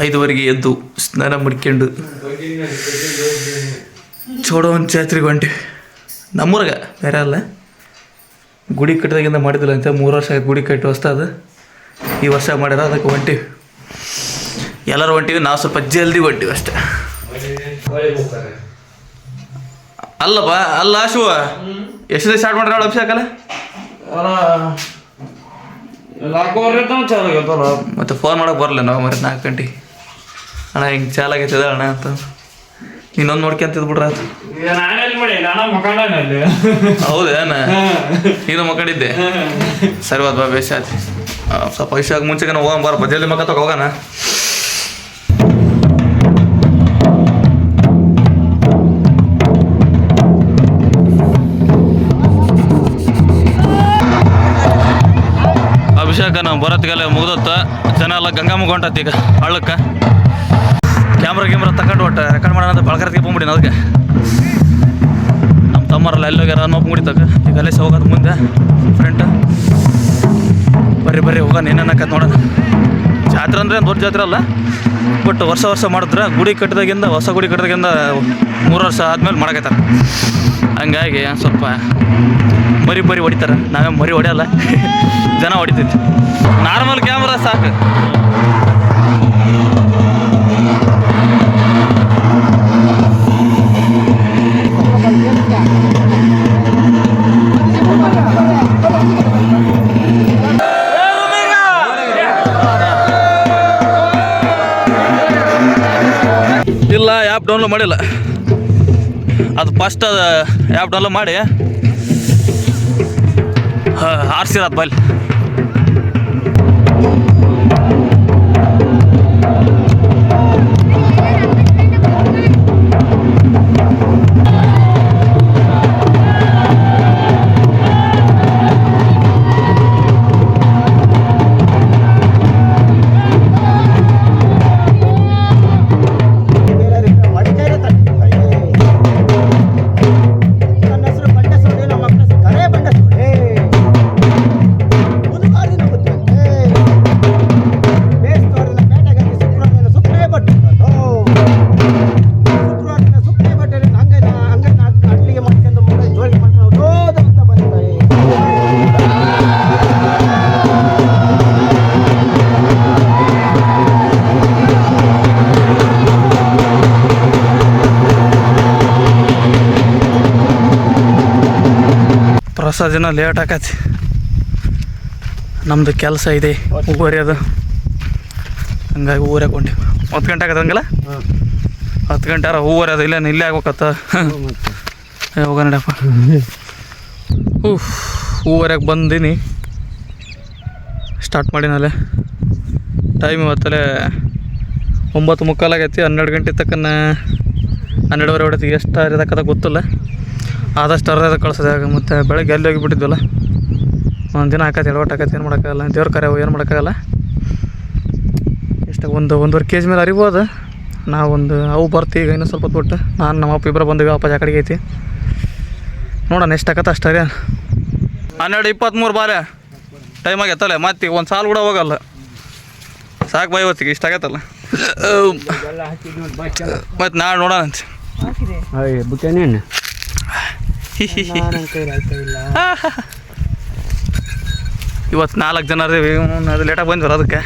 ಐದುವರೆಗೆ ಎದ್ದು ಸ್ನಾನ ಮಾಡ್ಕೊಂಡು ಒಂದು ಜಾತ್ರೆಗೆ ಹೊಂಟಿವಿ ನಮ್ಮೂರಾಗ ಬೇರೆ ಅಲ್ಲ. ಗುಡಿ ಕಟ್ಟಿದಾಗಿಂದ ಮಾಡಿದಿಲ್ಲ ಅಂತ ಮೂರು ವರ್ಷ ಗುಡಿ ಕಟ್ಟಿ ಅದು. ಈ ವರ್ಷ ಮಾಡ್ಯಾರ ಅದಕ್ಕೆ ಹೊಂಟಿವಿ. ಎಲ್ಲರೂ ಹೊಂಟಿವಿ ನಾವು ಸ್ವಲ್ಪ ಜಲ್ದಿ ಹೊಂಟಿವಿ ಅಷ್ಟೆ. ಅಲ್ಲಪ್ಪ ಅಲ್ಲ ಶಿವ ಎಷ್ಟು ದಿವಸ ಸ್ಟಾರ್ಟ್ ಮಾಡ್ರ ಅಭಿಷೇಕ ಮತ್ತೆ ಫೋನ್ ಮಾಡಕ್ ಬರಲ್ಲ ನಾವು ಮರ ನಾಲ್ಕು ಗಂಟೆಗೆ ಅಣ್ಣ ಹಿಂಗೆ ಚಾಲಾಗೈತದ ಅಣ್ಣ ಅಂತ. ಇನ್ನೊಂದು ನೋಡ್ಕೊಂತಿದ್ ಬಿಡ್ರ ಹೌದಾ ನಾನು ಮಕ್ಕಳಲ್ಲಿ ಹೌದೇನ ನೀನು ಮಕ್ಕಳಿದ್ದೆ ಸರಿ ಹೋದ್ ಬಾ ಆ, ಸ್ವಲ್ಪ ಪೈಸೆ ಆಗ ಮುಂಚೆಗೆ ಹೋಗೋಣ ಬಾರ. ಜಲ್ದಿ ಮಕ್ಕ ತಗೋ ಹೋಗೋಣ. ಬರೋತ್ತಿಗೆಲ್ಲ ಮುಗ್ದತ್ತ. ಜನ ಎಲ್ಲ ಗಂಗಾ ಹೊಂಟತ್ ಈಗ ಹಳ್ಳಕ್ಕೆ. ಕ್ಯಾಮ್ರಾ ಕ್ಯಾಮ್ರಾ ತಗೊಂಡು ಒಟ್ಟು. ರೆಕಾರ್ಡ್ ಮಾಡೋಣ ಅಂತ ಬಳಕರ್ತಿಗೆ ಬಂದ್ಬಿಡಿ ಅದಕ್ಕೆ. ನಮ್ಮ ತಮ್ಮರೆಲ್ಲ ಎಲ್ಲಿ ಹೋಗ್ಯಾರ ಅನ್ನೋ ಮುಡಿತಾಗ ಈಗ ಅಲ್ಲೇ ಹೋಗೋದು ಮುಂದೆ. ಫ್ರೆಂಟ್ ಬರ್ರಿ ಬರ್ರಿ, ಹೋಗೋಣ. ಏನೇನಕ್ಕ ನೋಡೋಣ. ಜಾತ್ರೆ ಅಂದರೆ ದೊಡ್ಡ ಜಾತ್ರೆ ಅಲ್ಲ. ಬಟ್ ವರ್ಷ ವರ್ಷ ಮಾಡಿದ್ರೆ ಗುಡಿ ಕಟ್ಟಿದಾಗಿಂದ ಹೊಸ ಗುಡಿ ಕಟ್ಟಿದಾಗಿಂದ ಮೂರು ವರ್ಷ ಆದಮೇಲೆ ಮಾಡಕತ್ತಾರೆ. ಹಂಗಾಗಿ ಸ್ವಲ್ಪ ಮರಿ ಬರಿ ಹೊಡಿತಾರೆ. ನಾವೇ ಮರಿ ಹೊಡೆಯಲ್ಲ. ಜನ ಹೊಡಿತೈತಿ. ನಾರ್ಮಲ್ ಕ್ಯಾಮ್ರಾ ಸಾಕು. ಇಲ್ಲ ಆ್ಯಪ್ ಡೌನ್ಲೋಡ್ ಮಾಡಿಲ್ಲ. ಅದು ಫಸ್ಟ್ ಅದು ಆ್ಯಪ್ ಡೌನ್ಲೋಡ್ ಮಾಡಿ. ಆರ್ಸಿರದು ಬಲ್ಲಿ ಪ್ರಸಾದ ದಿನ ಲೇಟ್ ಆಕತಿ. ನಮ್ಮದು ಕೆಲಸ ಇದೆ ಅದು. ಹಂಗಾಗಿ ಊರೇ ಕೊಂಡಿ ಹತ್ತು ಗಂಟೆ ಆಗತ್ತೆ ಹಂಗಲ್ಲ? ಹತ್ತು ಗಂಟೆ ಯಾರ ಹೂವರೆ ಅದು ಇಲ್ಲೇ ಇಲ್ಲೇ ಆಗ್ಬೇಕತ್ತ? ಏ ಹೋಗ ನಡಪ್ಪ ಹೂ ಹೂವರೆಗೆ ಬಂದೀನಿ. ಸ್ಟಾರ್ಟ್ ಮಾಡಿನಲ್ಲೇ ಟೈಮ್ ಇವತ್ತಲ್ಲೇ ಒಂಬತ್ತು ಮುಕ್ಕಾಲಾಗೈತಿ ಹನ್ನೆರಡು ಗಂಟೆ ತಕ್ಕನ ಹನ್ನೆರಡುವರೆ ಹೊಡೆತಿ ಎಷ್ಟು ಇರತಕ್ಕದ ಗೊತ್ತಿಲ್ಲ. ಆದಷ್ಟು ಅರ್ಧ ಕಳ್ಸೋದು ಆಗ ಮತ್ತು ಬೆಳಗ್ಗೆ ಎಲ್ಲಿ ಹೋಗಿಬಿಟ್ಟಿದ್ವಲ್ಲ ಒಂದು ದಿನ ಹಾಕತ್ತೆ ಎಡವಟ್ಟು ಹಾಕತ್ತೆ ಏನು ಮಾಡೋಕ್ಕಾಗಲ್ಲ ದೇವ್ರ ಕರೆ ಏನು ಮಾಡೋಕ್ಕಾಗಲ್ಲ. ಎಷ್ಟು ಒಂದು ಒಂದೂವರೆ ಕೆ ಜಿ ಮೇಲೆ ಅರಿಬೋದು ನಾವೊಂದು ಅವು ಬರ್ತೀವಿ ಈಗ ಇನ್ನೂ ಸ್ವಲ್ಪ ಹೊತ್ತು ಬಿಟ್ಟು ನಾನು ನಮ್ಮ ಅಪ್ಪ ಇಬ್ಬರು ಬಂದಿವಿ ಅಪ್ಪ ಕಡೆಗೆ ಐತಿ. ನೋಡೋಣ ಎಷ್ಟು ಆಕತ್ತೆ ಅಷ್ಟು ರೀ ಹನ್ನೆರಡು ಇಪ್ಪತ್ತ್ಮೂರು ಬಾರೆ. ಟೈಮ್ ಆಗೈತಲ್ಲ ಮತ್ತೆ ಒಂದು ಸಾಲು ಕೂಡ ಹೋಗಲ್ಲ. ಸಾಕು ಬಾಯಿ ಹೊತ್ತಿಗೆ ಇಷ್ಟ ಆಗತ್ತಲ್ಲ ಮತ್ತು ನಾಳೆ ನೋಡೋಣ ಇವತ್ತು ನಾಲ್ಕು ಜನ ಅದು ಲೇಟಾಗಿ ಬಂದ್ವಲ್ಲ ಅದಕ್ಕೆ.